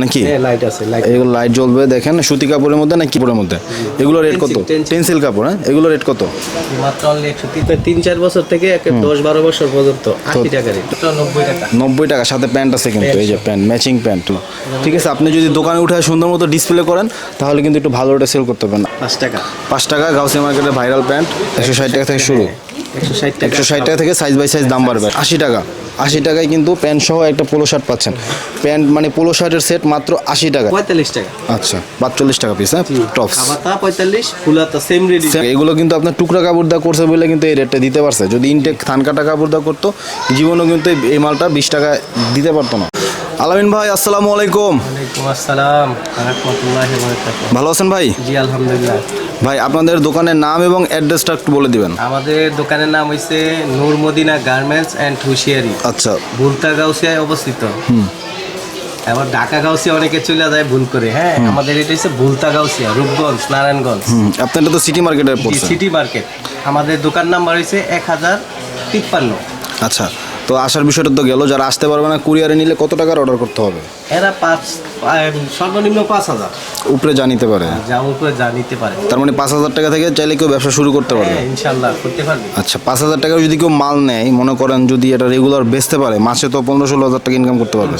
নাকি হ্যাঁ লাইট আছে এগুলো লাইট জ্বলবে দেখেন সুতি কাপড়ের মধ্যে না কাপড়ের মধ্যে? এগুলো রেট কত? Tencel, tencel। টেন্সিল কাপড় হ্যাঁ? এগুলো রেট কত? তিন চার বছর থেকে দশ বারো বছর পর্যন্ত। আশি টাকা রেট নব্বই টাকা। নব্বই টাকা সাথে প্যান্ট আছে কিন্তু এই যে প্যান্ট ম্যাচিং প্যান্ট ঠিক আছে আপনি যদি দোকানে উঠে সুন্দর মতো ডিসপ্লে করেন তাহলে কিন্তু একটু ভালো সেল করতে পারেন পাঁচ টাকা। পাঁচ টাকা গাউসিয়া মার্কেটে ভাইরাল প্যান্ট একশো ষাট টাকা থেকে শুরু। একশো ষাট টাকা। একশো ষাট টাকা থেকে সাইজ বাই সাইজ দাম বাড়বে। আশি টাকা। আশি টাকায় কিন্তু প্যান্ট সহ একটা পোলো শার্ট পাচ্ছেন। প্যান্ট মানে পোলো শার্টের সেট মাত্র আশি টাকা। পঁয়তাল্লিশ টাকা। আচ্ছা পাঁচচল্লিশ টাকা পিস হ্যাঁ? টপস পঁয়তাল্লিশ ফুলাতা সেম রেডি এগুলো কিন্তু আপনার টুকরা কাপড় দা করছে বলে কিন্তু এই রেটটা দিতে পারছে। যদি ইনটেক থান কাটা কাপড় দা করতো জীবনেও কিন্তু এই- এই মালটা বিশ টাকা দিতে পারতো না। আলামিন ভাই আসসালামু আলাইকুম। ওয়ালাইকুম আসসালাম রহমতুল্লাহি ওয়া বারাকাতুহু। ভালো আছেন ভাই? জি আলহামদুলিল্লাহ। ভাই আপনাদের দোকানের নাম এবং অ্যাড্রেসটা একটু বলে দিবেন। আমাদের দোকানের নাম হইছে Noor Madina garments and hosiery. আচ্ছা। ভুলতা গাউসিয়ায় অবস্থিত। এবার ঢাকা গাউসিয়া অনেকে চলে যায় ভুল করে হ্যাঁ? আমাদের এটা হচ্ছে ভুলতা গাউসিয়া রূপগঞ্জ নারায়ণগঞ্জ। হুম আপনারটা তো সিটি মার্কেটে পড়ছে। সিটি মার্কেট আমাদের দোকান নাম্বার হয়েছে এক হাজার তিপ্পান্ন। আচ্ছা। তো আসার বিষয়টা তো গেল যারা আসতে পারবে না কুরিয়ারে নিলে কত টাকার অর্ডার করতে হবে? এরা পাঁচ সর্বনিম্ন পাঁচ হাজার। উপরে জানিতে পারে। যা উপরে যা নিতে পারে। তার মানে পাঁচ হাজার টাকা থেকে চাইলে কেউ ব্যবসা শুরু করতে পারবে? হ্যাঁ ইনশাল্লাহ করতে পারবে। আচ্ছা পাঁচ হাজার টাকা যদি কেউ মাল নেয় মনে করেন যদি এটা রেগুলার বেচতে পারে মাসে তো পনেরো ষোলো হাজার টাকা ইনকাম করতে পারবে।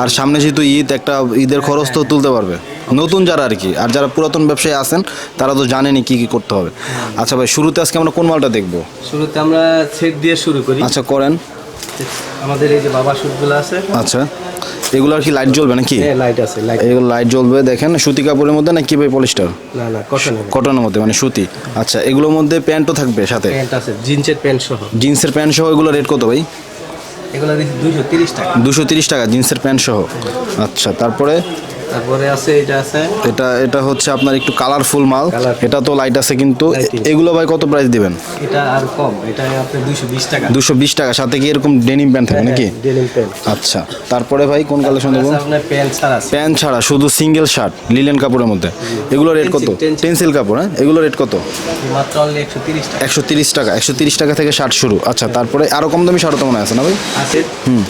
আর সামনে যেহেতু ঈদ একটা ঈদের খরচ তো তুলতে পারবে। নতুন যারা আর কি আর যারা পুরাতন ব্যবসায়ী আছেন তারা তো জানেনি কি কি করতে হবে। আচ্ছা ভাই শুরুতে আজকে আমরা কোন মালটা দেখব? শুরুতে আমরা সেট দিয়ে শুরু করি। আচ্ছা করেন। আমাদের এই যে বাবা শুটগুলো আছে। আচ্ছা। এগুলো আর কি লাইট জ্বলবে নাকি? হ্যাঁ লাইট আছে লাইট এগুলো লাইট জ্বলবে দেখেন সুতি কাপড়ের মধ্যে নাকি ভাই পলিস্টার না না কটনের কটনের মধ্যে মানে সুতি। আচ্ছা এগুলোর মধ্যে প্যান্টও থাকবে সাথে? প্যান্ট আছে জিন্সের প্যান্ট সহ। জিন্সের প্যান্ট সহ এগুলো রেট কত ভাই? এগুলো তিরিশ টাকা। দুশো তিরিশ টাকা জিন্সের প্যান্ট সহ। আচ্ছা তারপরে? তারপরে আছে এটা আছে। এটা এটা হচ্ছে আপনার একটু কালারফুল মাল। এটা তো লাইট আছে কিন্তু এগুলো ভাই কত প্রাইস দিবেন? এটা আর কম এটা দুইশো বিশ টাকা। দুশো বিশ টাকা সাথে কি এরকম ডেনিম প্যান্ট থাকে নাকি? ডেনিম প্যান্ট আচ্ছা তারপরে ভাই কোন কালেকশন দেবো? আপনার প্যান্ট ছাড়া আছে। প্যান্ট ছাড়া শুধু সিঙ্গেল শার্ট লিলেন কাপড়ের মধ্যে। এগুলো রেট কত? Tencel। কাপড় হ্যাঁ? এগুলো রেট কত? মাত্র অনলি একশো তিরিশ টাকা। একশো তিরিশ টাকা একশো তিরিশ টাকা থেকে শার্ট শুরু। আচ্ছা তারপরে আরও কম দামি শার্ট তো মনে আছে না ভাই? আছে। হুম।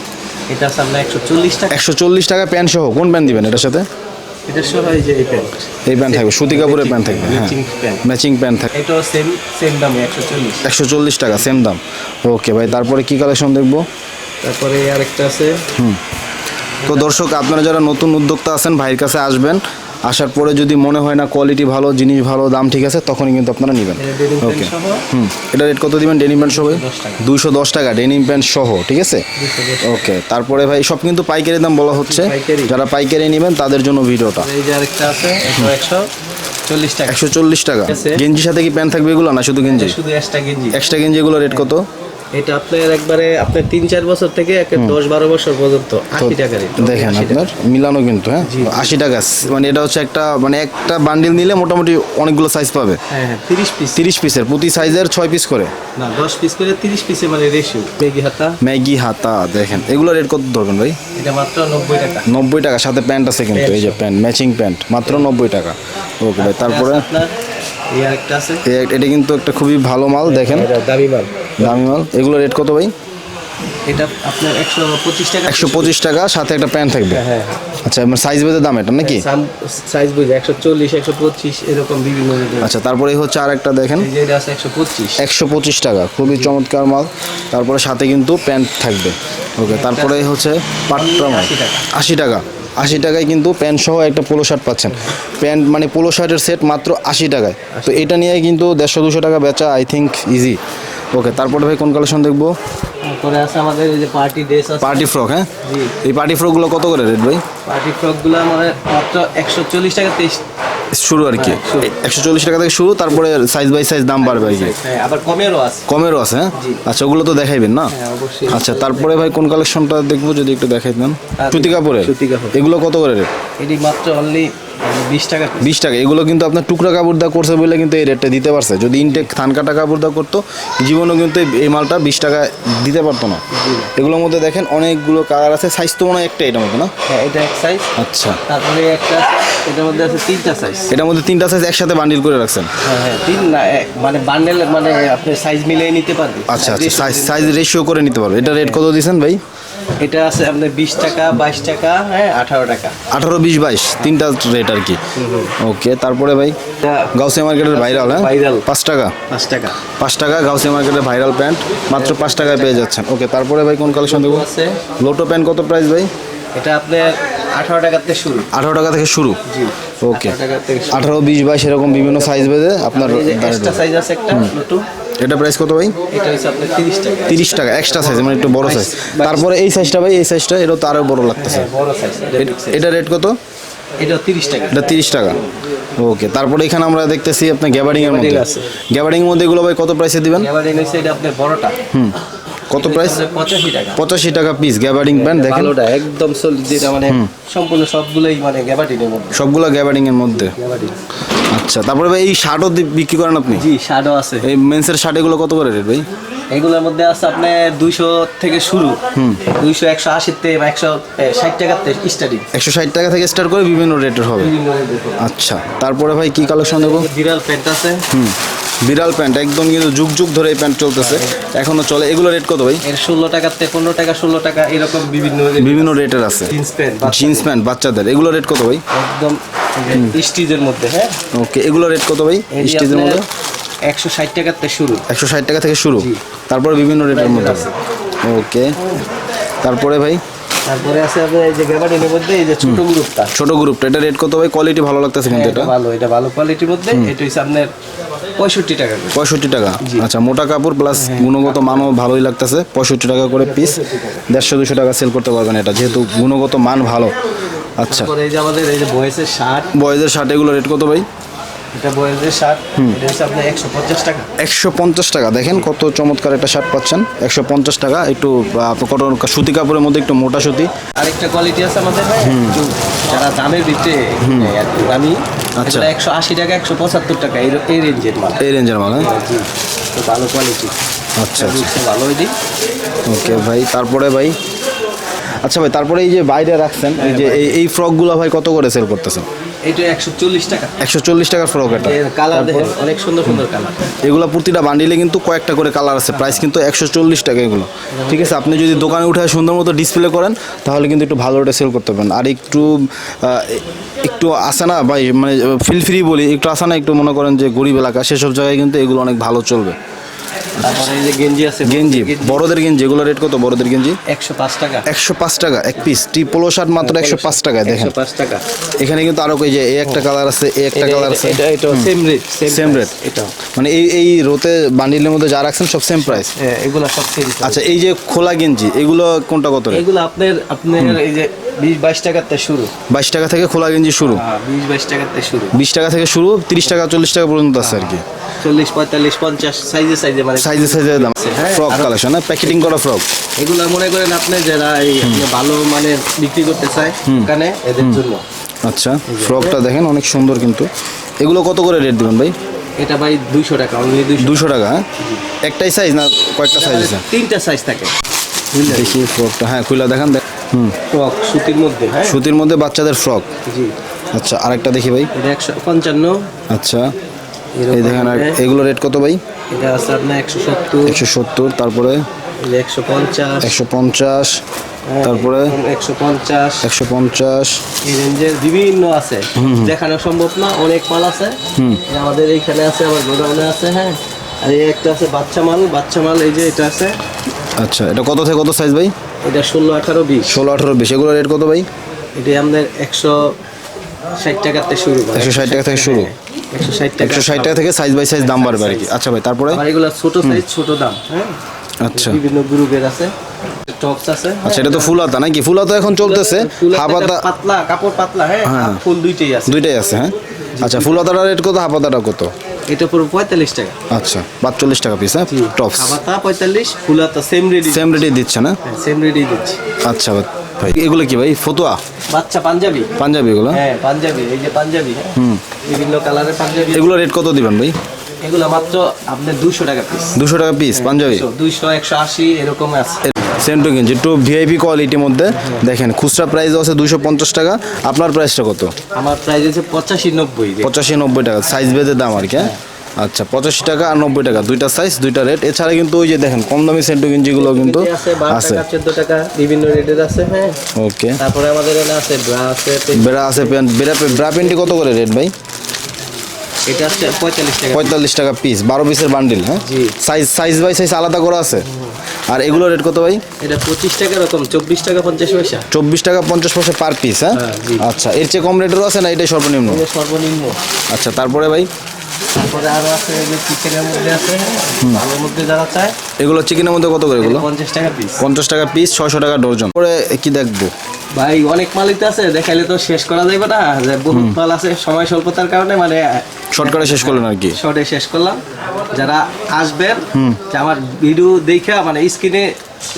এটা আপনার একশো চল্লিশ টাকা। একশো চল্লিশ টাকা প্যান্ট সহ কোন প্যান্ট দিবেন এটার সাথে? এটার সহ এই যে এই প্যান্ট। এই প্যান্ট থাকবে সুতি কাপড়ের প্যান্ট থাকবে হ্যাঁ। ম্যাচিং প্যান্ট ম্যাচিং প্যান্ট থাকবে। এটাও সেম সেম দামে একশো চল্লিশ। একশো চল্লিশ টাকা সেম দাম। ওকে ভাই তারপরে কি কালেকশন দেখব? তারপরে আরেকটা আছে। হুম। তো দর্শক আপনারা যারা নতুন উদ্যোক্তা আছেন ভাইয়ের কাছে আসবেন। আসার পরে যদি মনে হয় না কোয়ালিটি ভালো জিনিস ভালো দাম ঠিক আছে তখনই কিন্তু আপনারা নেবেন। ওকে হুম এটা রেট কত দিবেন ডেনিম প্যান্ট সহ দশ দুশো টাকা ডেনিম প্যান্ট সহ ঠিক আছে? ওকে তারপরে ভাই সব কিন্তু পাইকারি দাম বলা হচ্ছে। যারা পাইকারি নেবেন তাদের জন্য ভিডিওটা। এই যে আরেকটা আছে একশো চল্লিশ টাকা। একশো চল্লিশ টাকা। গেঞ্জির সাথে কি প্যান্ট থাকবে এগুলো না শুধু গেঞ্জি? এটা শুধু এক্সট্রা গেঞ্জি। এক্সট্রা গেঞ্জি এগুলো রেট কত? এটা আপনার একবারে আপনার তিন চার বছর থেকে দশ বারো বছর পর্যন্ত আশি টাকা রেট দেখেন আপনার মিলানো কিন্তু হ্যাঁ? আশি টাকা মানে এটা হচ্ছে একটা মানে একটা বান্ডিল নিলে মোটামুটি অনেকগুলো সাইজ পাবে। হ্যাঁ হ্যাঁ তিরিশ পিস তিরিশ পিসের প্রতি সাইজের ছয় পিস করে। না দশ পিস করে তিরিশ পিসে মানে রেশিও মেগি হাতা। ম্যাগি হাতা দেখেন এগুলো রেট কত ধরবেন ভাই? এটা মাত্র নব্বই টাকা। নব্বই টাকা সাথে প্যান্ট আছে কিন্তু এই যে প্যান্ট ম্যাচিং প্যান্ট মাত্র নব্বই টাকা। ওকে ভাই তারপরে? আপনার এই আরেকটা আছে। এটা কিন্তু একটা খুবই ভালো মাল দেখেন। দামি মাল। দামি মাল। এগুলো রেট কত ভাই? এটা আপনার একশো পঁচিশ টাকা। একশো পঁচিশ টাকা সাথে একটা প্যান্ট থাকবে। হ্যাঁ হ্যাঁ। আচ্ছা আমার সাইজ বেঁধে দাম এটা নাকি? সাইজ বুঝে একশো চল্লিশ একশো পঁচিশ এরকম বিভিন্ন আচ্ছা তারপরে হচ্ছে আর একটা দেখেন একশো পঁচিশ। একশো পঁচিশ টাকা খুবই চমৎকার মাল। তারপরে সাথে কিন্তু প্যান্ট থাকবে। ওকে তারপরে হচ্ছে মাল। আশি টাকা। আশি টাকায় কিন্তু প্যান্ট সহ একটা পোলো শার্ট পাচ্ছেন। প্যান্ট মানে পোলো শার্টের সেট মাত্র আশি টাকায়। তো এটা নিয়ে কিন্তু দেড়শো দুশো টাকা বেচা আই থিঙ্ক ইজি ওকে তারপরে ভাই কোন কালেকশন দেখব? তারপরে আছে আমাদের এই যে পার্টি ড্রেস আছে। পার্টি ফ্রক হ্যাঁ? এই পার্টি ফ্রকগুলো কত করে রেট ভাই? পার্টি ফ্রকগুলো আমাদের মাত্র একশো চল্লিশ টাকা তেইশ শুরু আর কি। হ্যাঁ, একশো চল্লিশ টাকা থেকে শুরু তারপরে সাইজ বাই সাইজ দাম বাড়বে আর কি। হ্যাঁ আবার কমেরও আছে। কমেরও আছে হ্যাঁ? আচ্ছা ওগুলো তো দেখাইবেন না? হ্যাঁ আচ্ছা তারপরে ভাই কোন কালেকশনটা দেখব যদি একটু দেখাই দেন? সুতি কাপড়ে এগুলো কত করে রেট? এটি মাত্র অনলি বিশ টাকা বিশ টাকা এগুলো কিন্তু আপনার টুকরা কাপড় দা করছে বলে কিন্তু এই রেটটা দিতে পারছে। যদি ইনটেক থান কাটা কাপড় দা করতো জীবনেও কিন্তু এই- মালটা বিশ টাকা দিতে পারতো না। এগুলোর মধ্যে দেখেন অনেকগুলো কালার আছে সাইজ তো মনে হয় একটা এটার মধ্যে না? হ্যাঁ এটা এক সাইজ আচ্ছা। তারপরে একটা এটার মধ্যে আছে তিনটা সাইজ এটার মধ্যে তিনটা সাইজ একসাথে বান্ডিল করে রাখছেন? হ্যাঁ হ্যাঁ তিন না মানে বান্ডেল মানে আপনি সাইজ মিলিয়ে নিতে পারবেন আচ্ছা আচ্ছা সাইজ সাইজ রেশিও করে নিতে পারবে। এটা রেট কত দিয়েছেন ভাই? এটা আছে আপনার বিশ টাকা বাইশ টাকা হ্যাঁ আঠারো টাকা। আঠারো বিশ বাইশ তিনটা রেট আর কি। ওকে তারপরে ভাই গাউসিয়া মার্কেটের ভাইরাল হ্যাঁ? Viral। পাঁচ টাকা। পাঁচ টাকা। পাঁচ টাকা গাউসিয়া মার্কেটের ভাইরাল প্যান্ট মাত্র পাঁচ টাকায় পেয়ে যাচ্ছেন। ওকে তারপরে ভাই কোন কালেকশন দেবো? আছে। লোটো প্যান্ট কত প্রাইস ভাই? এটা আপনার আঠারো টাকার থেকে শুরু। আঠারো টাকা থেকে শুরু? ওকে 18 টাকা থেকে শুরু। আঠারো বিশ বাইশ এরকম বিভিন্ন সাইজ বেঁধে আপনার সাইজ আছে একটা এটা প্রাইস কত ভাই? এটা হচ্ছে আপনার তিরিশ টাকা। তিরিশ টাকা এক্সট্রা সাইজ মানে একটু বড় সাইজ তারপরে এই সাইজটা ভাই এই সাইজটা এটা তো আরও বড় লাগতেছে। হ্যাঁ, বড় সাইজ এটা রেট কত? এটা তিরিশ টাকা। এটা তিরিশ টাকা। ওকে তারপরে এখানে আমরা দেখতেছি আপনার গ্যাবারিং এর মধ্যে। আছে। গ্যাবারিং এর মধ্যে এগুলো ভাই কত প্রাইসে দিবেন? গ্যাবারিং এটা আপনার বড়টা। হুম। কত প্রাইস পঁচাশি টাকা। পঁচাশি টাকা পিস গ্যাবারিং প্যান্ট দেখেন। ওটা একদম সলিড যেটা মানে সম্পূর্ণ সবগুলোই মানে গ্যাবার্ডিনের মধ্যে। সবগুলো গ্যাবারিং এর মধ্যে? আচ্ছা তারপরে ভাই এই শার্টও বিক্রি করেন আপনি? জি শার্টও আছে। এই মেন্সের শার্ট এগুলো কত করে রেট ভাই? এগুলোর মধ্যে আছে আপনার দুইশো থেকে শুরু। দুইশো একশো আশিতে বা একশো ষাট টাকাতে স্টার্টিং একশো ষাট টাকা থেকে স্টার্ট করে বিভিন্ন রেটের হবে। আচ্ছা তারপরে ভাই কি কালেকশন দেবো? বিড়াল প্যান্ট আছে। হুম। বিড়াল প্যান্ট একদম কিন্তু যুগ যুগ ধরে এই প্যান্ট চলতেছে। এখনও চলে। এগুলো রেট কত ভাই? এর ষোলো টাকাতে পনেরো টাকা ষোলো টাকা এরকম বিভিন্ন বিভিন্ন রেটের আছে। জিন্স প্যান্ট জিন্স প্যান্ট বাচ্চাদের। এগুলো রেট কত ভাই? একদম স্টিজের মধ্যে হ্যাঁ। ওকে এগুলো রেট কত ভাই? স্টিজের মধ্যে? একশো ষাট থেকে শুরু। একশো ষাট টাকা থেকে শুরু। তারপরে বিভিন্ন রেটের মধ্যে। আছে। ওকে তারপরে ভাই? তারপরে আছে আপনার এই যে গ্যাবার্ডিনের মধ্যে এই যে ছোট গ্রুপটা। ছোট গ্রুপটা। এটা রেট কত ভাই? কোয়ালিটি ভালো লাগতেছে কিন্তু এটা। এটা ভালো এটা ভালো কোয়ালিটির মধ্যে। এটা হচ্ছে আপনার পঁয়ষট্টি টাকা পঁয়ষট্টি টাকা? আচ্ছা মোটা কাপড় প্লাস গুণগত মানও ভালোই লাগতেছে। পঁয়ষট্টি টাকা করে পিস দেড়শো দুশো টাকা সেল করতে পারবেন এটা যেহেতু গুণগত মান ভালো। আচ্ছা। এই যে আমাদের এই যে বয়েসের শার্ট বয়েজের শার্ট এগুলো রেট কত ভাই? এটা বয়েসের শার্ট এটা হচ্ছে আপনার একশো পঞ্চাশ টাকা। একশো পঞ্চাশ টাকা দেখেন কত চমৎকার একটা শার্ট পাচ্ছেন। একশো পঞ্চাশ টাকা একটু কটন সুতি কাপড়ের মধ্যে একটু মোটা সুতি। আরেকটা কোয়ালিটি আছে আমাদের হ্যাঁ যারা দামের ভিতরে দামি। আচ্ছা। একশো আশি টাকা একশো পঁচাত্তর টাকা এই রেঞ্জের মাল। এই রেঞ্জের মাল হ্যাঁ? জি। তো ভালো কোয়ালিটি আচ্ছা আচ্ছা। ওকে ভাই তারপরে ভাই? আচ্ছা ভাই তারপরে এই যে বাইরে রাখছেন এই যে এই এই ফ্রকগুলো ভাই কত করে সেল করতেছেন? এটা টাকা। টাকার ফ্রক এটা। এর কালার দেখেন অনেক সুন্দর সুন্দর কালার। এগুলো প্রতিটা বান্ডিলে কিন্তু কয়েকটা করে কালার আছে। প্রাইস কিন্তু একশো চল্লিশ টাকা এগুলো। ঠিক আছে আপনি যদি দোকানে উঠে সুন্দর মতো ডিসপ্লে করেন তাহলে কিন্তু একটু ভালো রেটে সেল করতে পারেন আর একটু একটু আসে না ভাই মানে ফিল ফ্রি বলি একটু আসে না একটু মনে করেন যে গরিব এলাকা সেসব জায়গায় কিন্তু এগুলো অনেক ভালো চলবে। তারপরে এই যে গেঞ্জি আছে গেঞ্জি বড়দের গেঞ্জি এগুলো রেট কত বড়দের গেঞ্জি? একশো পাঁচ টাকা। একশো পাঁচ টাকা এক পিস টি পোলো শার্ট মাত্র একশো পাঁচ টাকায় দেখেন। পাঁচ টাকা। এখানে কিন্তু আরও এই যে এই একটা কালার আছে এই একটা কালার আছে। এটা এটা সেম রেট Same rate? এটা মানে এই এই রোতে বান্ডিলের মধ্যে যা রাখছেন সব সেম প্রাইস হ্যাঁ এগুলো সব সেম আচ্ছা এই যে খোলা গেঞ্জি এগুলো কোনটা কত রেট এগুলো আপনার আপনার এই যে বিশ বাইশ টাকাতে শুরু। বাইশ টাকা থেকে খোলা গেঞ্জি শুরু? হ্যাঁ বিশ বাইশ টাকাতে শুরু। বিশ টাকা থেকে শুরু তিরিশ টাকা চল্লিশ টাকা পর্যন্ত আছে আর কি। চল্লিশ পঁয়তাল্লিশ পঞ্চাশ সাইজে সাইজে মানে সাইজে সাইজে দাম হ্যাঁ, ফ্রক কালেকশন হ্যাঁ প্যাকেটিং করা ফ্রক এগুলো মনে করেন আপনি যারা এই ভালো মানে বিক্রি করতে চায় দোকানে এদের জন্য। আচ্ছা ফ্রকটা দেখেন অনেক সুন্দর কিন্তু। এগুলো কত করে রেট দিবেন ভাই? এটা ভাই দুইশো টাকা অনলি দুইশো টাকা। হ্যাঁ? একটাই সাইজ না কয়েকটা সাইজ আছে তিনটা সাইজ থাকে। দেখি ফ্রকটা হ্যাঁ খুলে দেখান দেখ হুম। টক সুতির মধ্যে হ্যাঁ? সুতির মধ্যে বাচ্চাদের ফ্রক জি। আচ্ছা আরেকটা দেখি ভাই। এটা একশো পঞ্চান্ন। আচ্ছা। এই দেখেন এগুলো রেট কত ভাই? এটা আছে আপনার একশো সত্তর। একশো সত্তর তারপরে? একশো পঞ্চাশ। একশো পঞ্চাশ তারপরে? একশো পঞ্চাশ। একশো পঞ্চাশ। এই রেঞ্জের বিভিন্ন আছে। দেখানো সম্ভব না অনেক মাল আছে। আমাদের এইখানে আছে আবার গোডাউনে আছে হ্যাঁ। আর এই একটা আছে বাচ্চা মাল বাচ্চা মাল এই যে এটা আছে। আচ্ছা এটা কত থেকে কত সাইজ ভাই? এটা ষোলো আঠারো বিশ। ষোলো আঠারো বিশ এগুলো রেট কত ভাই? এটা আমাদের একশো ষাট থেকে শুরু করে 160 টাকা থেকে শুরু? একশো ষাট টাকা। থেকে সাইজ বাই সাইজ দাম বাড়বে আর কি। আচ্ছা ভাই তারপরে? এগুলো ছোট সাইজ ছোট দাম হ্যাঁ? আচ্ছা। বিভিন্ন গ্রুপের আছে টপস আছে আচ্ছা এটা তো ফুল হাতা নাকি? ফুল হাতা এখন চলতেছে। হাফ হাতা হাতা পাতলা কাপড় পাতলা হ্যাঁ? হ্যাঁ। ফুল দুইটাই আছে। দুইটাই আছে হ্যাঁ? আচ্ছা ফুল হাতাটা রেট কত হাফ হাতাটা কত? এটা পুরো পঁয়তাল্লিশ টাকা। আচ্ছা পাঁচচল্লিশ টাকা পিস হ্যাঁ? টপস খাবাতা পঁয়তাল্লিশ ফুলাতা সেম রেডি সেম রেটে দিচ্ছে না? সেম রেডি দিচ্ছি। আচ্ছা ভাই এগুলো কি ভাই? ফতুয়া? বাচ্চা পাঞ্জাবি। পাঞ্জাবি এগুলো? হ্যাঁ পাঞ্জাবি এই যে পাঞ্জাবি হ্যাঁ? বিভিন্ন কালারের পাঞ্জাবি এগুলো রেট কত দিবেন ভাই? এগুলো মাত্র আপনার দুশো টাকা পিস দুশো টাকা পিস পাঞ্জাবি? দুইশো একশো আশি এরকম আছে। সেম টু গেঞ্জি একটু ভিআইপি কোয়ালিটির মধ্যে দেখেন খুচরা প্রাইস আছে দুশো পঞ্চাশ টাকা আপনার প্রাইসটা কত? আমার প্রাইস হচ্ছে পঁচাশি নব্বই পঁচাশি নব্বই টাকা সাইজ বেঁধে দাম আর কি হ্যাঁ? আচ্ছা পঁচাশি টাকা আর নব্বই টাকা দুইটা সাইজ দুইটা রেট এছাড়া কিন্তু ওই যে দেখেন কম দামি সেন্টু গেঞ্জিগুলো কিন্তু আছে বারো টাকা চোদ্দ টাকা বিভিন্ন রেটের আছে হ্যাঁ। ওকে তারপরে আমাদের এখানে আছে ব্রা আছে বেড়া আছে প্যান্ট ব্রা প্যান্টটি কত করে রেট ভাই? এটা হচ্ছে পঁয়তাল্লিশ টাকা পঁয়তাল্লিশ টাকা পিস বারো পিসের বান্ডিল হ্যাঁ? জি। সাইজ সাইজ বাই সাইজ আলাদা করা আছে? আর এগুলো রেট কত ভাই? এটা পঁচিশ টাকা রকম চব্বিশ টাকা পঞ্চাশ পয়সা। চব্বিশ টাকা পঞ্চাশ পয়সা পার পিস হ্যাঁ? হ্যাঁ, আচ্ছা এর চেয়ে কম রেটেরও আছে না এটাই সর্বনিম্ন? এটা সর্বনিম্ন। আচ্ছা তারপরে ভাই? তারপরে আরও আছে এই যে চিকেনের মধ্যে আছে ভালোর মধ্যে যারা চায়। এগুলো চিকেনের মধ্যে কত করে এগুলো? পঞ্চাশ টাকা পিস পঞ্চাশ টাকা পিস ছয়শো টাকা ডর্জন পরে কি দেখব? ভাই অনেক মালিক আছে দেখাইলে তো শেষ করা যাবে না। যে বহুত মাল আছে সময় স্বল্পতার কারণে মানে শর্টকাটে শেষ করলেন আর কি। শর্টে শেষ করলাম। যারা আসবেন যে আমার ভিডিও দেখা মানে স্ক্রিনে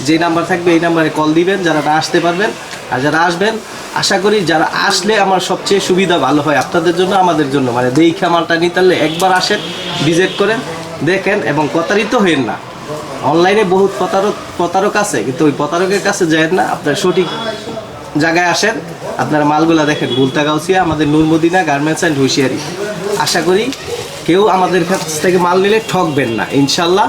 যে নাম্বার থাকবে এই নাম্বারে কল দিবেন যারা আসতে পারবেন। আর যারা আসবেন আশা করি যারা আসলে আমার সবচেয়ে সুবিধা ভালো হয় আপনাদের জন্য আমাদের জন্য। মানে দেখা মালটা নিতে পারলে একবার আসেন ভিজিট করেন দেখেন এবং প্রতারিত হইন না। অনলাইনে বহুত প্রতারক প্রতারক আছে কিন্তু ওই প্রতারকের কাছে যায় না। আপনার সঠিক জায়গায় আসেন, আপনারা মালগুলা দেখেন ভুলতা গাউসিয়া আমাদের নূরমদিনা গার্মেন্টস অ্যান্ড হুঁশিয়ারি। আশা করি কেউ আমাদের কাছ থেকে মাল নিলে ঠকবেন না, ইনশাল্লাহ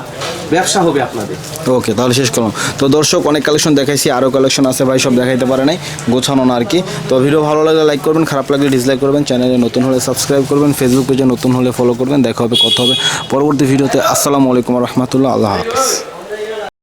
ব্যবসা হবে আপনাদের। ওকে, তাহলে শেষ করলাম। তো দর্শক, অনেক কালেকশন দেখাইছি আরও কালেকশন আছে ভাই, সব দেখাইতে পারে নাই, গোছানো না আর কি। তো ভিডিও ভালো লাগলে লাইক করবেন, খারাপ লাগলে ডিসলাইক করবেন চ্যানেলে নতুন হলে সাবস্ক্রাইব করবেন ফেসবুক পেজে নতুন হলে ফলো করবেন, দেখা হবে, কথা হবে। পরবর্তী ভিডিওতে, আসসালামু আলাইকুম রহমতুল্লাহ, আল্লাহ হাফিজ।